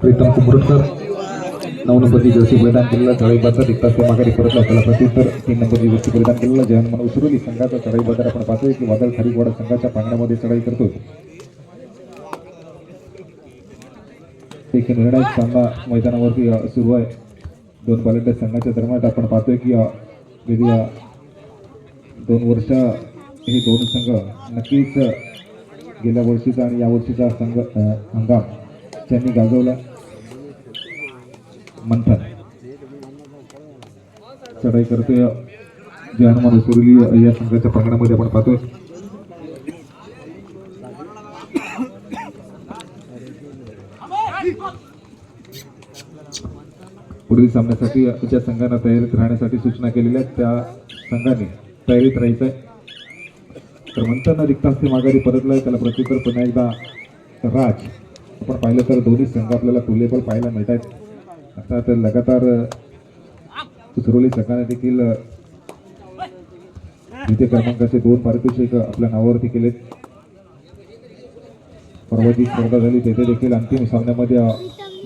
प्रीतम कुंभरकर नऊ नंबरची जर्सी परिधान केलेला चढाई बाजार एक तास माघारी परतला त्याला तर तीन नंबरची जर्सी परिधान केलेला जयन मन उसरुली संघाचा चढाई बाजार आपण पाहतोय की वादळ खारीवाडा संघाच्या पांगण्यामध्ये चढाई करतोय. एक निर्णायक सामना मैदानावरती सुरू आहे. दोन बलाढ्य संघाच्या दरम्यान आपण पाहतोय की अ, गेली दोन वर्ष हे दोन संघ नक्कीच गेल्या वर्षीचा आणि या वर्षीचा संघ हंगाम त्यांनी गाजवला. मंथन. चढाई करतोय. जे हनुमान सुरली या संघाच्या प्रांगणामध्ये आपण पाहतोय. पुढील सामन्यासाठी ज्या संघांना तयारीत राहण्यासाठी सूचना केलेल्या आहेत. त्या संघाने तयारीत राहायचं आहे. तर म्हणताना रिक्त हस्ते माघारी परतलाय. त्याला प्रत्युत्तर पुन्हा एकदा राज. आपण पाहिलं तर दोन्ही संघ आपल्याला तुलेबल पाहायला मिळत आहेत आता तर लगातार सुरवली संघाने देखील द्वितीय क्रमांकाचे दोन पारितोषिक आपल्या नावावरती केलेत. परवा जी स्पर्धा झाली. तेथे देखील अंतिम सामन्यामध्ये अ,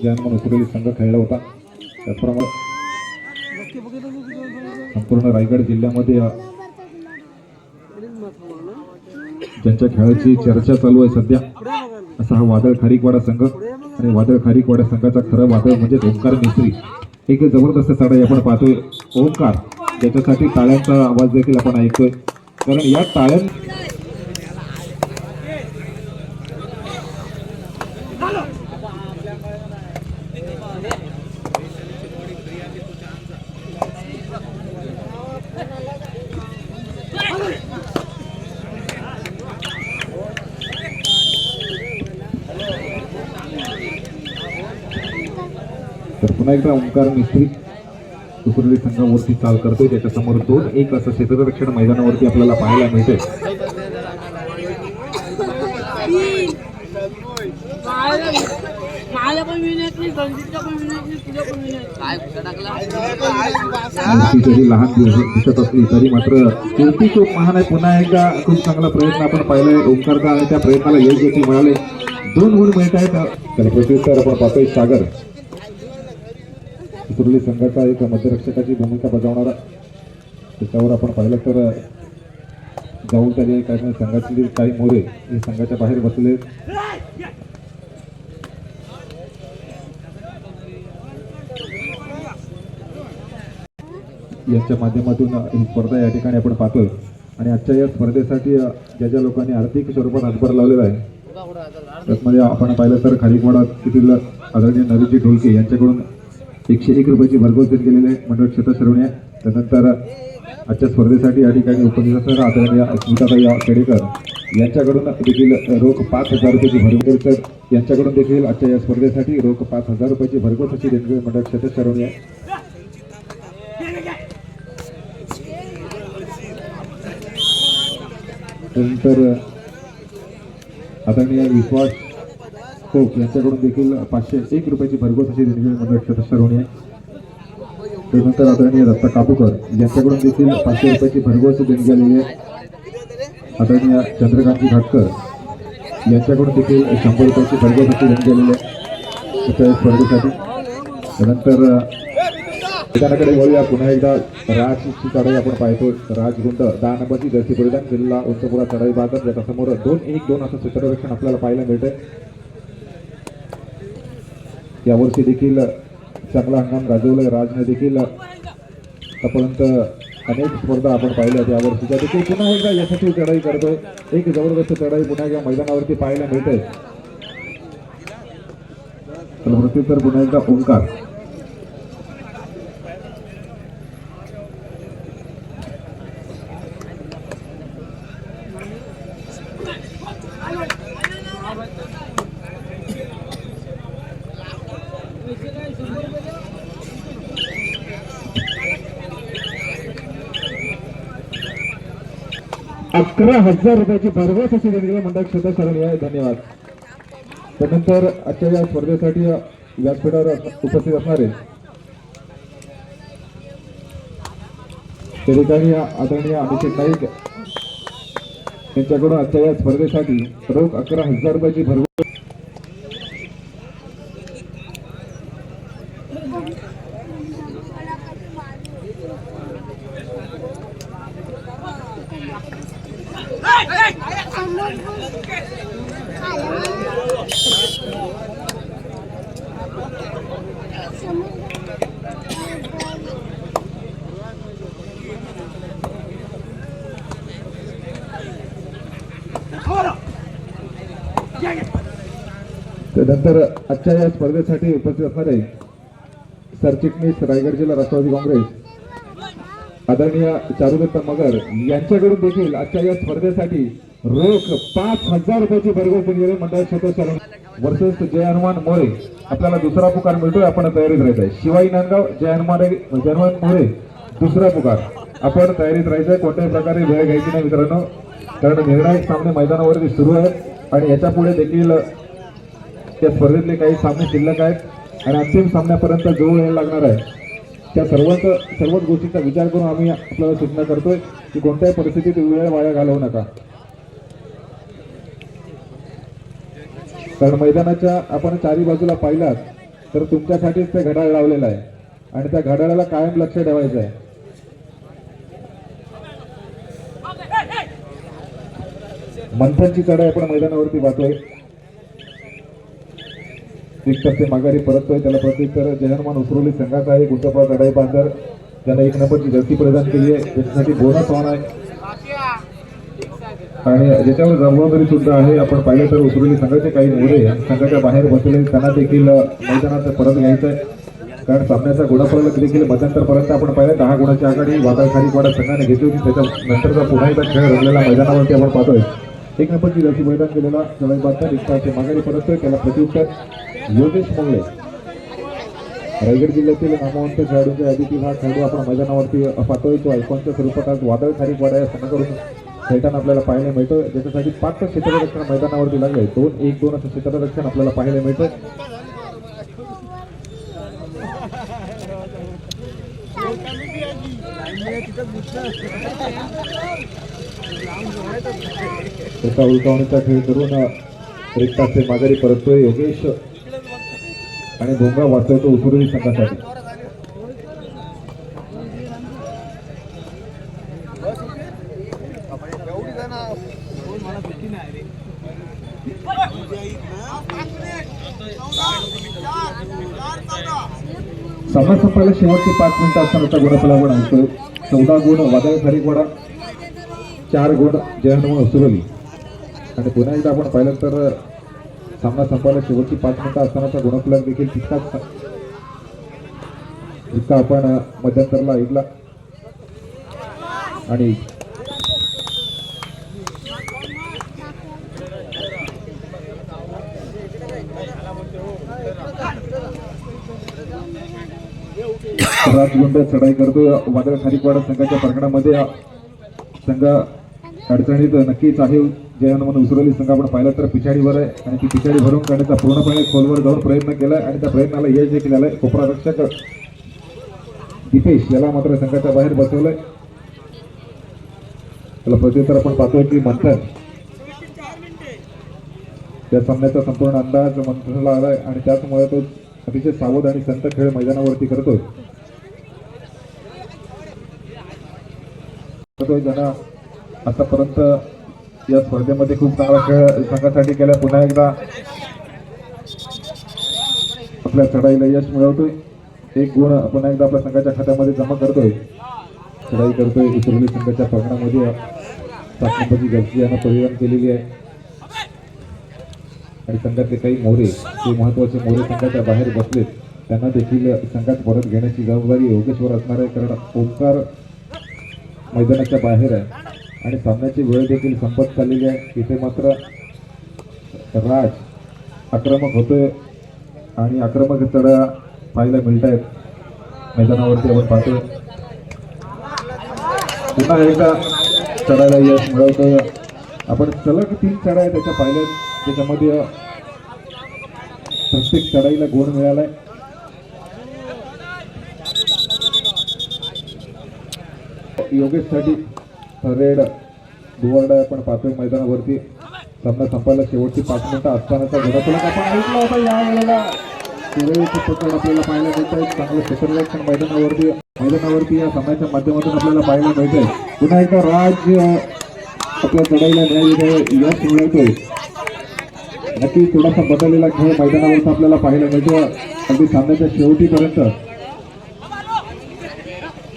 ज्यानं संघ खेळला होता. त्याचप्रमाणे संपूर्ण रायगड जिल्ह्यामध्ये ज्यांच्या खेळाची चर्चा चालू आहे सध्या असा हा वादळ खारीकवाडा संघ आणि वादळ खारीकवाडा संघाचा खरं वादळ म्हणजे ओंकार मिस्त्री. एक जबरदस्त चढाई आपण पाहतोय. ओंकार ज्याच्यासाठी टाळ्यांचा आवाज देखील आपण ऐकतोय. कारण या टाळ्यां तर पुन्हा एकदा ओंकार मिस्त्री दुसरी संघावरती चाल करतोय त्याच्यासमोर दोन एक असं क्षेत्ररक्षण मैदानावरती आपल्याला पाहायला मिळते जरी लहान दिसत असली तरी मात्र शेवटी खूप महान आहे. पुन्हा एकदा खूप चांगला प्रयत्न आपण पाहिलाय. ओंकारचा आणि त्या प्रयत्नाला यश देखील मिळाले दोन गुण मिळत आहेत. त्याला प्रत्युत्तर आपण पाहतोय सागर. सुरली संघाचा एक मध्यरक्षकाची भूमिका बजावणारा त्याच्यावर आपण पाहिलं तर जाऊन त्याने काही संघातील काही मोरे हे संघाच्या बाहेर बसले. यांच्या माध्यमातून ही स्पर्धा या ठिकाणी आपण पाहतोय. आणि आजच्या या स्पर्धेसाठी ज्या ज्या लोकांनी आर्थिक स्वरूपात हातभार लावलेला आहे त्यामध्ये आपण पाहिलं तर खालीवाडा येथील आदरणीय नरेशजी ढोलके यांच्याकडून एकशे एक रुपयाची भरघोस देत गेलेली मंडळ क्षेत्र सर्वणी आहे. त्यानंतर आजच्या स्पर्धेसाठी या ठिकाणी उपस्थित असणाऱ्या आदरणीय स्मिताताई खेडेकर यांच्याकडून देखील रोख पाच हजार रुपयाची भरघोस तर यांच्याकडून देखील आजच्या या स्पर्धेसाठी रोख पाच हजार रुपयाची भरघोस अशी देणगी मंडळ क्षेत्र सर्वणी आहे. त्यानंतर आदरणीय विश्वास खोक यांच्याकडून देखील पाचशे एक रुपयाची भरघोस अशी देणगी मंडळ क्षेत्र आहे. त्यानंतर आदरणीय दत्ता कापूकर यांच्याकडून देखील पाचशे रुपयाची भरघोस देणगी आलेली आहे. आदरणीय चंद्रकांतजी घाटकर यांच्याकडून देखील शंभर रुपयाची भरघोस अशी देणगी आलेली आहे. त्या स्पर्धेसाठी. त्यानंतर मैदानाकडे वळूया. पुन्हा एकदा राजची चढाई आपण पाहतो. राजगुंड दहा नंबरची जर्सी परिधान जिल्हा उंचपुरा चढाई बाजार. ज्याच्या समोर दोन एक दोन असं क्षेत्ररक्षण आपल्याला पाहायला मिळतंय. यावर्षी देखील चांगला हंगाम गाजवलाय. राजने देखील आतापर्यंत अनेक स्पर्धा आपण पाहिल्या यावर्षीच्या. देखील पुन्हा एकदा यशस्वी चढाई करतोय. एक जबरदस्त चढाई पुन्हा एकदा मैदानावरती पाहायला मिळते तर पुन्हा एकदा ओंकार. अकरा हजार रुपयाची भरघोस अशी देणगी मंडळ क्षेत्र सरणी आहे धन्यवाद. त्यानंतर आजच्या या स्पर्धेसाठी व्यासपीठावर उपस्थित असणारे त्या ठिकाणी आदरणीय अभिषेक नाईक यांच्याकडून आजच्या या स्पर्धेसाठी रोख अकरा हजार रुपयाची भरभर त्यानंतर आजच्या या स्पर्धेसाठी उपस्थित असणारे सरचिटणीस रायगड जिल्हा राष्ट्रवादी काँग्रेस आदरणीय चारुदत्त मगर यांच्याकडून देखील आजच्या या स्पर्धेसाठी रोख पाच हजार रुपयाची भरघोस दिली गेली मंडळ क्षेत्र वर्सेस जय हनुमान मोरे. आपल्याला दुसरा पुकार मिळतोय. आपण तयारीत राहायचं आहे. शिवाई नांदगाव जय हनुमान जय हनुमान मोरे. दुसरा पुकार. आपण तयारीत राहायचंय कोणत्याही प्रकारे वेळ घ्यायची नाही मित्रांनो. कारण निर्णायक सामने मैदानावरती सुरू आहेत. आणि याच्यापुढे देखील त्या स्पर्धेतले काही सामने शिल्लक आहेत. आणि अंतिम सामन्यापर्यंत जो वेळ लागणार आहे त्या सर्वच सर्वच गोष्टींचा विचार करून आम्ही आपल्याला सूचना करतोय की कोणत्याही परिस्थितीत वेळ वाया घालवू नका. कारण मैदानाच्या आपण चारी बाजूला पाहिलात तर तुमच्यासाठीच ते घड्याळ लावलेलं आहे. आणि त्या घड्याळाला कायम लक्ष ठेवायचं आहे. मंथनची चढाई आपण मैदानावरती पाहतोय. एक ते माघारी परततोय. त्याला प्रत्युत्तर जयनमान उसरोली संघाचा आहे. गुंतपा चढाई बांधर त्यांना एक नंबरची गती प्रदान केली आहे. त्याच्यासाठी बोनस ऑन आहे. आणि ज्याच्यावर जबाबदारी सुद्धा आहे आपण पाहिलं तर उसरोली संघाचे काही मोरे संघाच्या बाहेर बसलेले त्यांना देखील मैदानात परत घ्यायचं आहे कारण सामन्याचा गुणाफलक देखील मध्यंतरपर्यंत आपण पाहिलं दहा गुणाची आघाडी वादळ खारीपाडा संघाने घेतली होती. त्याच्यानंतरचा पुन्हा एकदा खेळ रंगलेला मैदानावरती आपण पाहतोय. एक नंबरची जर्सी मैदान केलेला चढाई बांधता रिक्षाचे माघारी परततोय. त्याला प्रत्युत्तर योगेश मंगळे. रायगड जिल्ह्यातील नामवंत खेळाडूंच्या यादीतील हा खेळाडू आपण मैदानावरती पाहतोय. तो आयकॉनच्या स्वरूपात आज वादळ खारीपाडा या संघाकडून खेळताना आपल्याला पाहायला मिळतं ज्याच्यासाठी पाच क्षेत्ररक्षण मैदानावरती लागले दोन एक दोन असं क्षेत्ररक्षण आपल्याला पाहायला मिळतं एका उलटावणीचा खेळ करून रिक्ताचे माघारी परततोय योगेश. आणि भोंगा वाचवतो उतरली संघासाठी. सामना संपायला शेवटचे पाच मिनिटं असतानाचा गुणफलावण आणतोय चौदा गुण वादळ खारीकवाडा चार गुण जयहनुमान उसरवली आणि पुन्हा एकदा आपण पाहिलं तर सामना संपायला शेवटची पाच मिनिटं असतानाचा गुणफलक देखील तितकाच जितका आपण मध्यंतरला ऐकला. आणि राजगुंड चढाई करतोय. वादळ खारीकवाडा संघाच्या प्रकरणामध्ये संघ अडचणीत नक्कीच आहे. जय हनुमान उसरवली संघ. आपण पाहिला तर पिछाडीवर आहे. आणि ती पिछाडी भरून काढण्याचा पूर्णपणे खोलवर जाऊन प्रयत्न केला आणि त्या प्रयत्नाला यश देखील आलंय. कोपरा रक्षक दीपेश याला मात्र संघाच्या बाहेर बसवलंय. त्याला प्रत्युत्तर आपण पाहतोय की मंथन त्या सामन्याचा संपूर्ण अंदाज मंथनला आलाय. आणि त्याचमुळे तो अतिशय सावध आणि संत खेळ मैदानावरती करतोय. करतोय ज्यांना आतापर्यंत या स्पर्धेमध्ये खूप चांगला खेळ संघासाठी केला पुन्हा एकदा आपल्या चढाईला यश मिळवतोय. एक गुण पुन्हा एकदा आपल्या संघाच्या खात्यामध्ये जमा करतोय. चढाई करतोय. उसरली संघाच्या प्रकरणामध्ये सात नंबरची जर्सी यानं परिधान केलेली आहे. आणि संघातले काही मोरे ते महत्त्वाचे मोरे संघाच्या बाहेर बसलेत त्यांना देखील संघात परत घेण्याची जबाबदारी योगेश्वर असणार आहे कारण ओंकार मैदानाच्या बाहेर आहे. आणि सामन्याची वेळ देखील संपत चाललेली आहे. इथे मात्र राज आक्रमक होतोय आणि आक्रमक चढा पाहायला मिळत आहेत मैदानावरती आपण पाहतोय. पुन्हा एकदा चढायला यश मिळवतोय. आपण सलग तीन आहे त्याच्या पाहिल्यात. त्याच्यामध्ये प्रत्येक चढाईला गुण मिळालाय. योगेशसाठी रेड दुवारडा आपण पाहतोय मैदानावरती सामना संपायला शेवटची पाच मिनिटं असतानाचा घोडाफलक आपण ऐकला होता या वेळेला. सुरेश पकड आपल्याला पाहायला मिळत आहे चांगलं क्षेत्ररक्षण मैदानावरती मैदानावरती या सामन्याच्या माध्यमातून आपल्याला पाहायला मिळत आहे पुन्हा एकदा राज आपल्या चढाईला न्याय यश मिळवतोय नक्की थोडासा बदललेला खेळ मैदानावरचा आपल्याला पाहायला मिळतो अगदी सामन्याच्या शेवटीपर्यंत.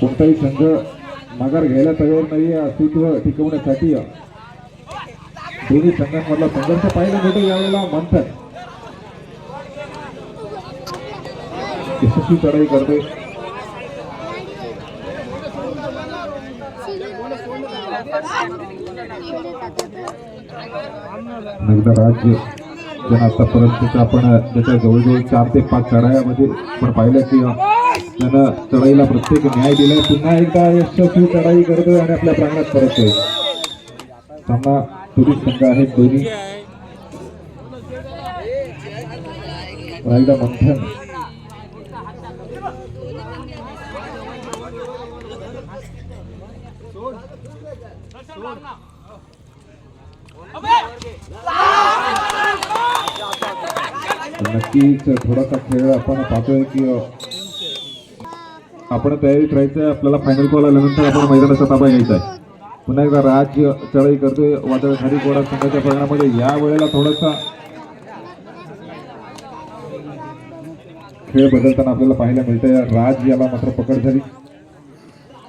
कोणताही संघ माघार घ्यायला तयार नाही अस्तित्व टिकवण्यासाठी. दोन्ही संघांमधला संघर्ष पाहायला मिळतो यावेळेला म्हणतात यशस्वी चढाई करते. एकदा राज्य. ज्यांना आतापर्यंत आपण त्याच्या जवळजवळ चार ते पाच चढायामध्ये आपण पाहिलं की त्यानं चढाईला प्रत्येक न्याय दिलाय पुन्हा एकदा यशस्वी चढाई करतोय आणि आपल्या प्रांगणात आहे सामना दोन्ही संघ आहेत दोन्ही. पुन्हा एकदा मंथन. नक्कीच थोडासा खेळ आपण पाहतोय की आपण तयारीत राहायचंय आपल्याला फायनल कॉल आल्यानंतर आपण मैदानाचा ताबा घ्यायचा आहे पुन्हा एकदा राज्य चढाई करतोय वादळ खाली गोडा संघाच्या परिणामामध्ये या वेळेला थोडासा खेळ बदलताना आपल्याला पाहायला मिळतंय. राज याला मात्र पकड झाली.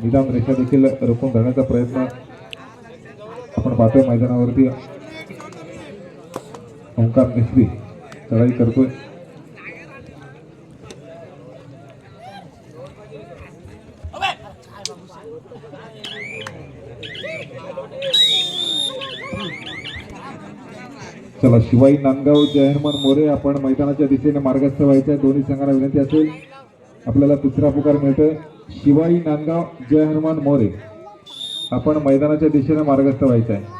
निदान रेषा देखील रोखून धरण्याचा प्रयत्न आपण पाहतोय मैदानावरती. ओंकार मिस्त्री चढाई करतोय. चला शिवाई नांदगाव जय हनुमान मोरे. आपण मैदानाच्या दिशेने मार्गस्थ व्हायचं आहे. दोन्ही संघाला विनंती असेल. आपल्याला तिसरा पुकार मिळतोय. शिवाई नांदगाव जय हनुमान मोरे. आपण मैदानाच्या दिशेने मार्गस्थ व्हायचं आहे.